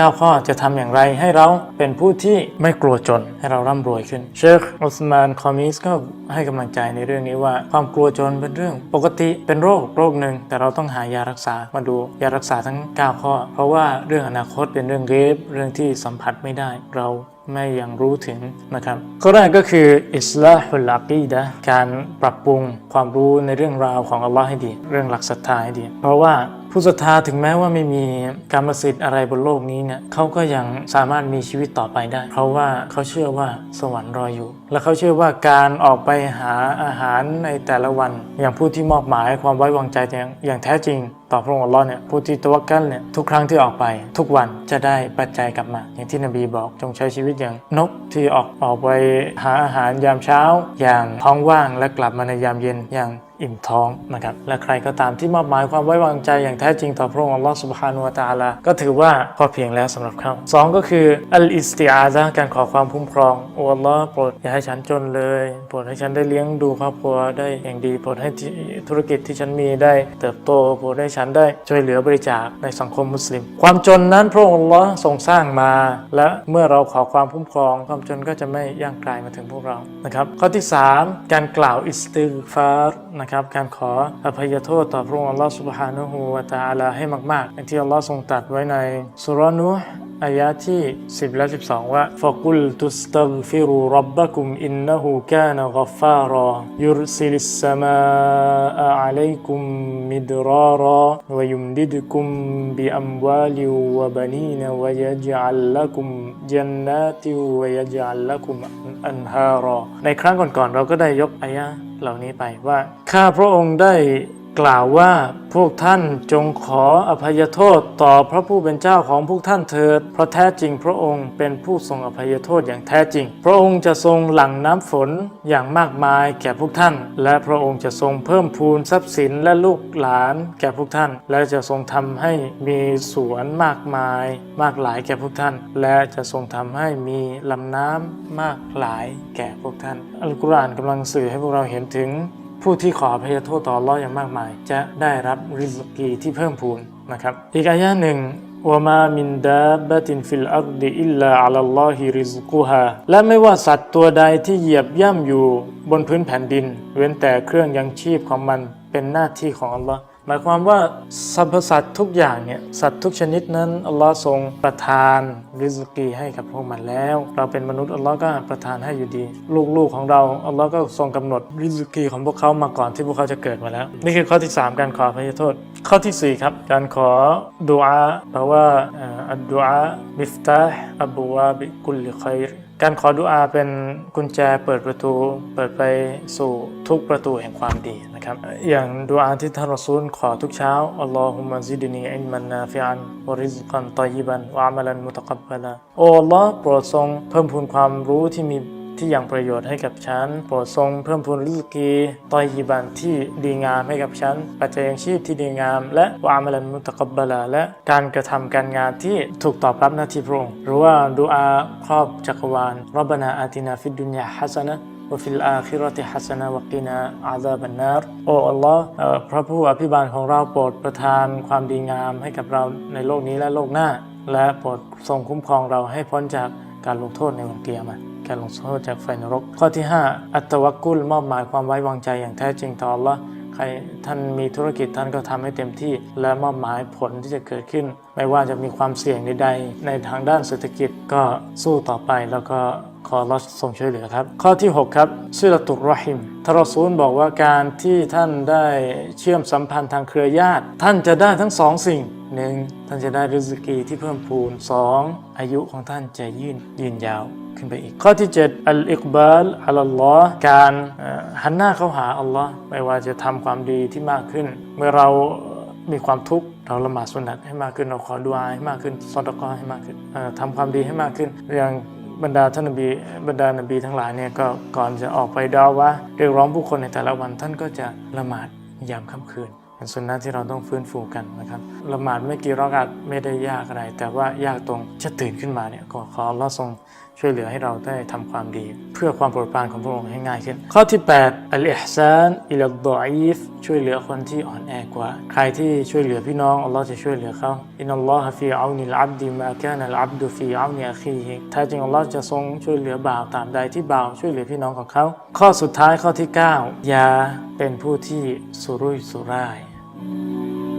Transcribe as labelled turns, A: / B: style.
A: 9 ข้อจะทำอย่างไรให้เราเป็นผู้ที่ไม่กลัวจนให้เราร่ำรวยขึ้น เชคอุสมานคอมิสก็ให้กำลังใจในเรื่องนี้ว่า ความกลัวจนเป็นเรื่อง ปกติเป็นโรคโรคหนึ่ง แต่เราต้องหายารักษามาดูยารักษาทั้ง 9 ข้อ เพราะว่าเรื่องอนาคตเป็นเรื่องเกฟเรื่องที่สัมผัสไม่ได้เราไม่ยังรู้ถึงนะครับข้อแรกก็คืออิสลาฮุลอากีดะการปรับปรุงความรู้ในเรื่องราวของอัลลอฮ์ให้ดี เรื่องหลักศรัทธาให้ดี เพราะว่า ผู้ศรัทธาถึงแม้ว่าไม่มีกรรมสิทธิ์อะไรบนโลกนี้เนี่ยเขาก็ยังสามารถมีชีวิตต่อไปได้ เพราะว่าเขาเชื่อว่าสวรรค์รออยู่ และเขาเชื่อว่าการออกไปหาอาหารในแต่ละวัน อย่างผู้ที่มอบหมายความไว้วางใจอย่างอย่างแท้จริงต่อพระองค์อัลลอฮ์เนี่ยผู้ที่ตะวักกัลเนี่ยทุกครั้งที่ออกไป ทุกวันจะได้ปัจจัยกลับมา อย่างที่นบีบอกจงใช้ชีวิตอย่างนกที่ออกออกไปหาอาหารยามเช้า อย่างท้องว่างและกลับมาในยามเย็นอย่าง อิ่มท้องนะครับและใครก็ตามที่มอบหมายความไว้วางใจอย่างแท้จริงต่อพระองค์อัลลอฮ์สุบฮานุวะตาลาก็ถือว่าพอเพียงแล้วสำหรับเขาสองก็คืออัลอิสติอาซะห์การขอความคุ้มครองโอ้อัลลอฮ์โปรดอย่าให้ฉันจนเลยโปรดให้ฉันได้เลี้ยงดูครอบครัวได้อย่างดีโปรดให้ธุรกิจที่ฉันมีได้เติบโตโปรดให้ฉันได้ช่วยเหลือบริจาคในสังคมมุสลิม ความจนนั้นพระองค์อัลลอฮ์ทรงสร้างมา และเมื่อเราขอความคุ้มครอง ความจนก็จะไม่ย่างกลายมาถึงพวกเรานะครับข้อที่ 3 การกล่าวอิสติกฟารนะครับการขออภัยโทษต่อพระองค์อัลลอฮฺสุบฮานะฮูวะตะอาลาให้มากๆอย่างที่อัลลอฮ์ทรงตัดไว้ในสุรนุอายะที่ 10 และ 12 ว่าฟักุลตุสตัฟิรูรับบะกุมอินนหูกานะกฟารอยุรซิลิสสมาอะอะลัยกุมมิดรารอวยุมดิดกุมบิอัมวาลิวะบนีนวยจัลละกุมจันนาติวยจัลละกุมอันฮารอในครั้งก่อนๆเราก็ได้ยกอายะ เหล่านี้ไปว่า ข้าพระองค์ได้ กล่าวว่าพวกท่านจงขออภัยโทษต่อพระผู้เป็นเจ้าของพวกท่านเถิด เพราะแท้จริงพระองค์เป็นผู้ทรงอภัยโทษอย่างแท้จริง พระองค์จะทรงหลั่งน้ำฝนอย่างมากมายแก่พวกท่าน และพระองค์จะทรงเพิ่มพูนทรัพย์สินและลูกหลานแก่พวกท่าน และจะทรงทำให้มีสวนมากมาย มากหลายแก่พวกท่าน และจะทรงทำให้มีลำน้ำมากหลายแก่พวกท่าน อัลกุรอานกำลังสื่อให้พวกเราเห็นถึง ผู้ที่ขออภัยโทษต่อร้อยอย่างมากมาย จะได้รับริสกีที่เพิ่มพูนนะครับ อีกอายะหนึ่งวามามินดาบะตินฟิลอัรดิอิลลาอัลลอฮิริซกุฮาและไม่ว่าสัตว์ตัวใดที่เหยียบย่ำอยู่บนพื้นแผ่นดิน เว้นแต่เครื่องยังชีพของมันเป็นหน้าที่ของอัลลอฮ์ หมายความว่าสรรพสัตว์ทุกอย่างเนี่ยสัตว์ทุกชนิดนั้นอัลลอฮ์ทรงประทานริสกีให้กับพวกมันแล้ว เราเป็นมนุษย์อัลลอฮ์ก็ประทานให้อยู่ดี ลูกๆของเราอัลลอฮ์ก็ทรงกำหนดริสกีของพวกเขามาก่อนที่พวกเขาจะเกิดมาแล้ว นี่คือข้อที่ 3 การขออภัยโทษ ข้อทีสี่ 4 ครับ การขอดุอาแปลว่าอัดดุอามิฟตาห์อับูวาบิกุลลิคอยร การขอดุอาเป็นกุญแจเปิดประตู เปิดไปสู่ทุกประตูแห่งความดีนะครับ อย่างดุอาที่ท่านรอซูลขอทุกเช้าอัลลอฮุมะซิดนีอินมันนาฟิอันวริซกันตอยิบันวะอามัลันมุตะกับบะลาโอ้อัลลอฮ์โปรดทรงเพิ่มพูนความรู้ที่มี ที่ยังประโยชน์ให้กับฉัน โปรดทรงเพิ่มพูนริสกีตอยยิบันที่ดีงามให้กับฉัน ปัจจัยยังชีพที่ดีงาม และวะอามัลันมุตะกับบะลาและการกระทำการงานที่ถูกตอบรับหน้าที่พระองค์หรือว่าดุอาครอบจักรวาลรับบานาอาตินาฟิดดุนยาฮัสนะ وفي الآخرة حسنة وقنا عذاب النار โอ้อัลลอฮ์เอ่อพระผู้อภิบาลของเราโปรดประทานความดีงามให้กับเราในโลกนี้และโลกหน้า และโปรดทรงคุ้มครองเราให้พ้นจากการลงโทษในวันเกียรติ การลงโทษจากไฟนรก ข้อที่ 5 อัตวักุลมอบหมายความไว้วางใจอย่างแท้จริงต่ออัลลอฮ์ใครท่านมีธุรกิจท่านก็ทำให้เต็มที่ และมอบหมายผลที่จะเกิดขึ้น ไม่ว่าจะมีความเสี่ยงใดๆในทางด้านเศรษฐกิจก็สู้ต่อไปแล้วก็ ขอรอทรงช่วยเหลือครับ ข้อที่ 6 ครับซิลตุรรอฮิมทารซูลบอกว่าการที่ท่านได้เชื่อมสัมพันธ์ทางเครือญาติ ท่านจะได้ทั้งสองสิ่งหนึ่งท่านจะได้ริสกีที่เพิ่มพูนสองอายุของท่านจะยืนยืนยาวขึ้นไปอีก ข้อที่ 7 อัลอิกบาลอัลลอฮ์การหันหน้าเข้าหาอัลลอฮ์ไม่ว่าจะทำความดีที่มากขึ้น เมื่อเรามีความทุกข์เราละหมาดสุนัตให้มากขึ้นเราขอดุอาให้มากขึ้นซอดกอให้มากขึ้นเอ่อทำความดีให้มากขึ้นอย่าง บรรดาท่านนบีบรรดานบีทั้งหลายเนี่ยก็ก่อนจะออกไปดาวะเรียกร้องผู้คนในแต่ละวันท่านก็จะละหมาดยามค่ำคืน เป็นสุนนะที่เราต้องฟื้นฟูกันนะครับละหมาดไม่กี่รอกาตไม่ได้ยากอะไร แต่ว่ายากตรงจะตื่นขึ้นมาเนี่ยก็ขออัลลอฮ์ทรงช่วยเหลือให้เราได้ทำความดี เพื่อความโปรดปรานของพระองค์ให้ง่ายขึ้น ข้อที่8อัลอิฮซานอิลดออีฟช่วยเหลือคนที่อ่อนแอกว่า ใครที่ช่วยเหลือพี่น้องอัลลอฮ์จะช่วยเหลือเขาอินัลลอฮะฟีอานิลอับดิมาแกนัลอับดุฟีอานิอาคีฮิแท้จริงอัลลอฮ์จะทรงช่วยเหลือบ่าวตามใดที่บ่าวช่วยเหลือพี่น้องของเขา ข้อสุดท้ายข้อที่ 9 อย่าเป็นผู้ที่สุรุ่ยสุร่าย Thank you.